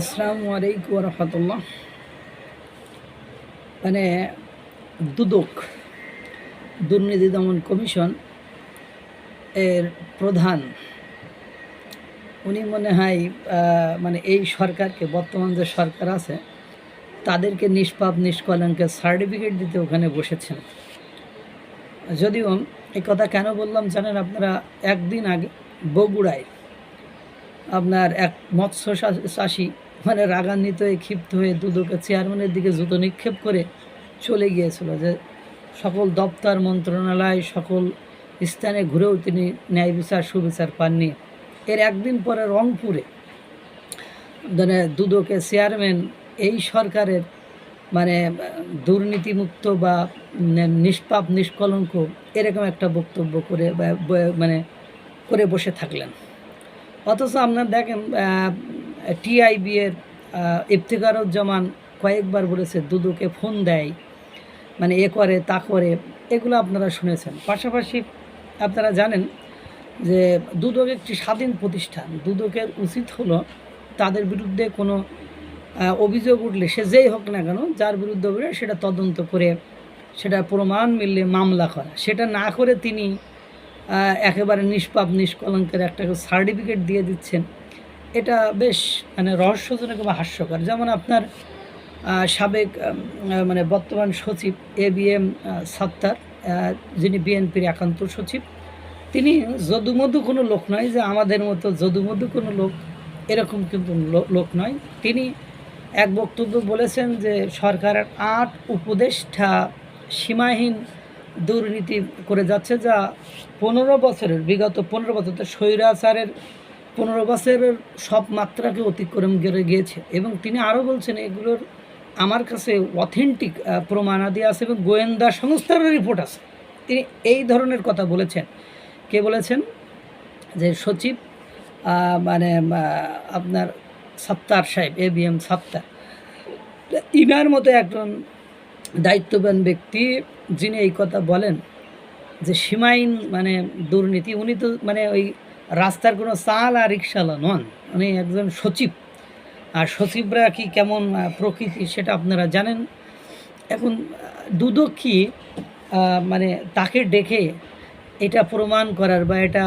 আসসালামু আলাইকুম রহমতুল্লাহ মানে দুদক, দুর্নীতি দমন কমিশন এর প্রধান, উনি মনে হয় মানে এই সরকারকে, বর্তমান যে সরকার আছে, তাদেরকে নিষ্পাপ, নিষ্কলঙ্কের সার্টিফিকেট দিতে ওখানে বসেছেন। যদিও এই কথা কেন বললাম জানেন আপনারা, একদিন আগে বগুড়ায় আপনার এক মৎস্য চাষি মানে রাগান্বিত হয়ে ক্ষিপ্ত হয়ে দুদকের চেয়ারম্যানের দিকে জুতো নিক্ষেপ করে চলে গিয়েছিল যে সকল দপ্তর, মন্ত্রণালয়, সকল স্থানে ঘুরেও তিনি ন্যায় বিচার, সুবিচার পাননি। এর একদিন পরে রংপুরে মানে দুদকের চেয়ারম্যান এই সরকারের মানে দুর্নীতিমুক্ত বা নিষ্পাপ, নিষ্কলঙ্ক এরকম একটা বক্তব্য করে মানে করে বসে থাকলেন। অথচ আপনার দেখেন টিআইবি এর ইফতিকারুজ্জামান কয়েকবার বলেছে, দুদুকে ফোন দেয় মানে এ করে, তা করে, এগুলো আপনারা শুনেছেন। পাশাপাশি আপনারা জানেন যে দুদক একটি স্বাধীন প্রতিষ্ঠান। দুদকের উচিত হলো তাদের বিরুদ্ধে কোনো অভিযোগ উঠলে, সে যেই হোক না কেন, যার বিরুদ্ধে সেটা তদন্ত করে, সেটা প্রমাণ মিললে মামলা করা। সেটা না করে তিনি একেবারে নিষ্পাপ, নিষ্কলঙ্কের একটা সার্টিফিকেট দিয়ে দিচ্ছেন। এটা বেশ মানে রহস্যজনক বা হাস্যকর। যেমন আপনার সাবেক মানে বর্তমান সচিব এ বি এম সত্তার যিনি বিএনপির একান্ত সচিব, তিনি যদুমধু কোনো লোক নয় যে আমাদের মতো যদুমধু কোনো লোক এরকম কিন্তু লোক নয়। তিনি এক বক্তব্য বলেছেন যে সরকারের আট উপদেষ্টা সীমাহীন দুর্নীতি করে যাচ্ছে যা পনেরো বছরের, বিগত পনেরো বছর তো স্বৈরাচারের পনেরো বছরের সব মাত্রাকে অতিক্রম করে গিয়েছে। এবং তিনি আরও বলছেন, এগুলোর আমার কাছে অথেন্টিক প্রমাণাদি আছে এবং গোয়েন্দা সংস্থারও রিপোর্ট আছে। তিনি এই ধরনের কথা বলেছেন। কে বলেছেন? যে সচিব মানে আপনার সত্তার সাহেব, এ বি এম সত্তার। ইনার মতো একজন দায়িত্ববান ব্যক্তি যিনি এই কথা বলেন, যে সীমাহীন মানে দুর্নীতি, উনি তো মানে ওই রাস্তার কোনো চাল আর রিক্সাওয়ালা নন, উনি একজন সচিব। আর সচিবরা কি কেমন প্রকৃতি সেটা আপনারা জানেন। এখন দুদক কি মানে তাকে ডেকে এটা প্রমাণ করার বা এটা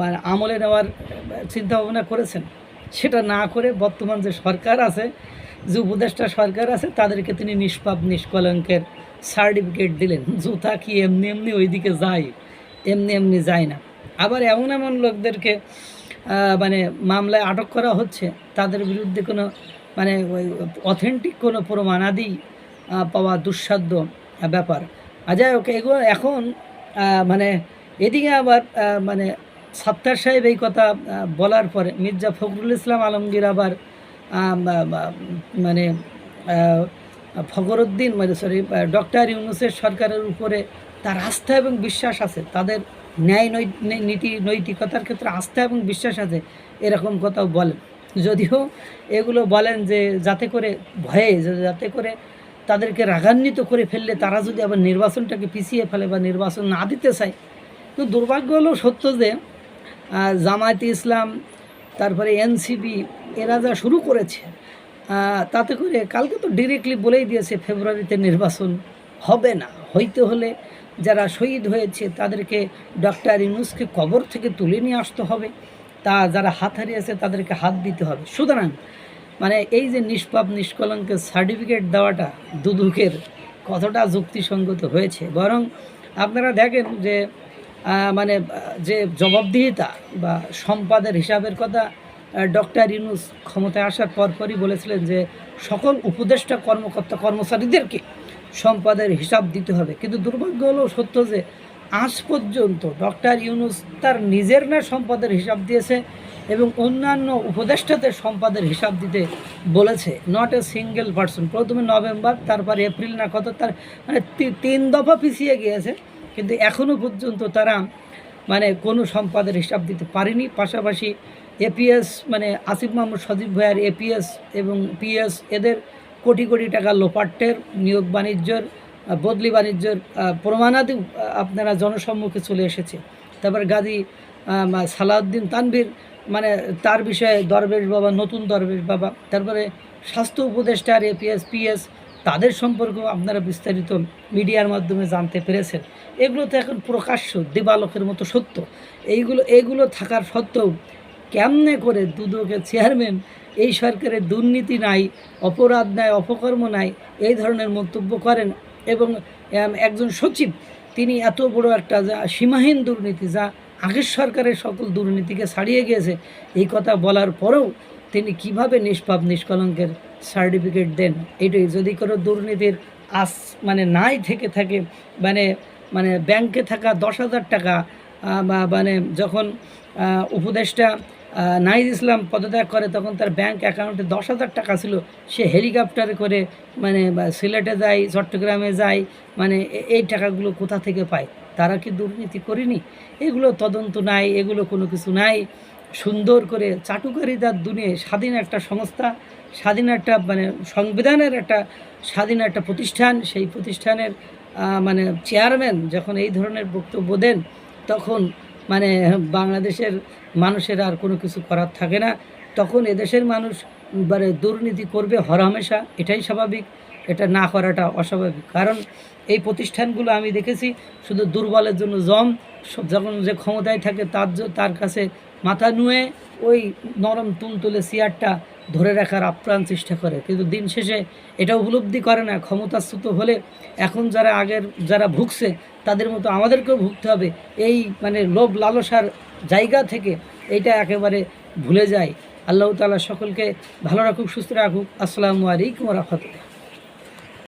মানে আমলে নেওয়ার চিন্তা ভাবনা করেছেন। সেটা না করে বর্তমান যে সরকার আছে, যে উপদেষ্টা সরকার আছে, তাদেরকে তিনি নিষ্পাপ, নিষ্কলঙ্কের সার্টিফিকেট দিলেন। জুতা কি এমনি এমনি ওইদিকে যায়, এমনি এমনি যায় না। আবার এমন এমন লোকদেরকে মানে মামলায় আটক করা হচ্ছে, তাদের বিরুদ্ধে কোনো মানে ওই অথেন্টিক কোনো প্রমাণাদি পাওয়া দুঃসাধ্য ব্যাপার। আর যাই হোক, এগুলো এখন মানে এদিকে আবার মানে সাত্তার সাহেব এই কথা বলার পরে মির্জা ফখরুল ইসলাম আলমগীর আবার মানে ফখরুদ্দিন মানে সরি ডক্টর ইউনুসের সরকারের উপরে তার আস্থা এবং বিশ্বাস আছে। তাদের ন্যায় নীতি নৈতিকতার ক্ষেত্রে আস্থা এবং বিশ্বাস আছে, এরকম কথাও বলেন। যদিও এগুলো বলেন যে যাতে করে ভয়ে যাতে করে তাদেরকে রাগান্বিত করে ফেললে তারা যদি আবার নির্বাচনটাকে পিছিয়ে ফেলে বা নির্বাচন না দিতে চায়, তো দুর্ভাগ্য হলো সত্য যে জামায়াতে ইসলাম, তারপরে এনসিপি, এরা যা শুরু করেছে তাতে করে কালকে তো ডিরেক্টলি বলেই দিয়েছে ফেব্রুয়ারিতে নির্বাচন হবে না। হইতে হলে যারা শহীদ হয়েছে, তাদেরকে ডক্টর ইউনুসকে কবর থেকে তুলে নিয়ে আসতে হবে। তা যারা হাত হারিয়েছে, তাদেরকে হাত দিতে হবে। সুতরাং মানে এই যে নিষ্পাপ, নিষ্কলঙ্কের সার্টিফিকেট দেওয়াটা দুদুকের কতটা যুক্তিসঙ্গত হয়েছে? বরং আপনারা দেখেন যে মানে যে জবাবদিহিতা বা সম্পাদের হিসাবের কথা ডক্টর ইউনুস ক্ষমতায় আসার পরপরই বলেছিলেন যে, সকল উপদেষ্টা কর্মকর্তা কর্মচারীদেরকে সম্পাদের হিসাব দিতে হবে। কিন্তু দুর্ভাগ্য হলো সত্য যে, আজ পর্যন্ত ডক্টর ইউনুস তার নিজের না সম্পদের হিসাব দিয়েছে এবং অন্যান্য উপদেষ্টাদের সম্পাদের হিসাব দিতে বলেছে। নট এ সিঙ্গেল পার্সন প্রথমে নভেম্বর, তারপর এপ্রিল না কত তার মানে তিন দফা পিছিয়ে গিয়েছে। কিন্তু এখনও পর্যন্ত তারা মানে কোনো সম্পাদের হিসাব দিতে পারেনি। পাশাপাশি এপিএস মানে আসিফ মাহমুদ সজীব ভাইয়ের এপিএস এবং পিএস এদের কোটি কোটি টাকা লোপাট্টের নিয়োগ বাণিজ্যর বদলি বাণিজ্যের প্রমাণাদি আপনারা জনসম্মুখে চলে এসেছে। তারপর আহ, সালাউদ্দিন তানভীর মানে তার বিষয়ে দরবেশ বাবা নতুন দরবেশ বাবা তারপরে স্বাস্থ্য উপদেষ্টার এপিএস পিএস তাদের সম্পর্কেও আপনারা বিস্তারিত মিডিয়ার মাধ্যমে জানতে পেরেছেন। এগুলো তো এখন প্রকাশ্য, দিবালোকের মতো সত্য। এইগুলো এইগুলো থাকার সত্ত্বেও কেমনে করে দুদকের চেয়ারম্যান, এই সরকারের দুর্নীতি নাই, অপরাধ নাই, অপকর্ম নাই, এই ধরনের মন্তব্য করেন এবং একজন সচিব, তিনি এত বড় একটা যা সীমাহীন দুর্নীতি, যা আগের সরকারের সকল দুর্নীতিকে ছাড়িয়ে গিয়েছে, এই কথা বলার পরেও তিনি কীভাবে নিষ্পাপ, নিষ্কলঙ্কের সার্টিফিকেট দেন? এটাই যদি কোনো দুর্নীতির আস মানে নাই থেকে থাকে মানে মানে ব্যাংকে থাকা দশ হাজার টাকা বা মানে যখন উপদেষ্টা নাহিদ ইসলাম পদত্যাগ করে, তখন তার ব্যাংক অ্যাকাউন্টে দশ হাজার টাকা ছিল। সে হেলিকপ্টারে করে মানে সিলেটে যায়, চট্টগ্রামে যায় মানে এই টাকাগুলো কোথা থেকে পায়? তারা কি দুর্নীতি করেনি? এগুলো তদন্ত নাই, এগুলো কোনো কিছু নাই। সুন্দর করে চাটুকারিতার দুনিয়ে স্বাধীন একটা সংস্থা, স্বাধীন একটা মানে সংবিধানের একটা স্বাধীন একটা প্রতিষ্ঠান, সেই প্রতিষ্ঠানের মানে চেয়ারম্যান যখন এই ধরনের বক্তব্য দেন, তখন মানে বাংলাদেশের মানুষের আর কোনো কিছু করার থাকে না। তখন এদেশের মানুষ মানে দুর্নীতি করবে হরহামেশা, এটাই স্বাভাবিক, এটা না করাটা অস্বাভাবিক। কারণ এই প্রতিষ্ঠানগুলো আমি দেখেছি, শুধু দুর্বলের জন্য জম যখন যে ক্ষমতায় থাকে তার তার কাছে মাথা নুয়ে ওই নরম তুলতুলে চেয়ারটা ধরে রাখার আপ্রাণ চেষ্টা করে। কিন্তু দিন শেষে এটা উপলব্ধি করে না, ক্ষমতাচ্যুত হলে এখন যারা আগের, যারা ভুগছে তাদের মতো আমাদেরকেও ভুগতে হবে। এই মানে লোভ লালসার জায়গা থেকে এইটা একেবারে ভুলে যায়। আল্লাহ তালা সকলকে ভালো রাখুক, সুস্থ রাখুক। আসসালামু আলাইকুম রহমতুল্লাহ।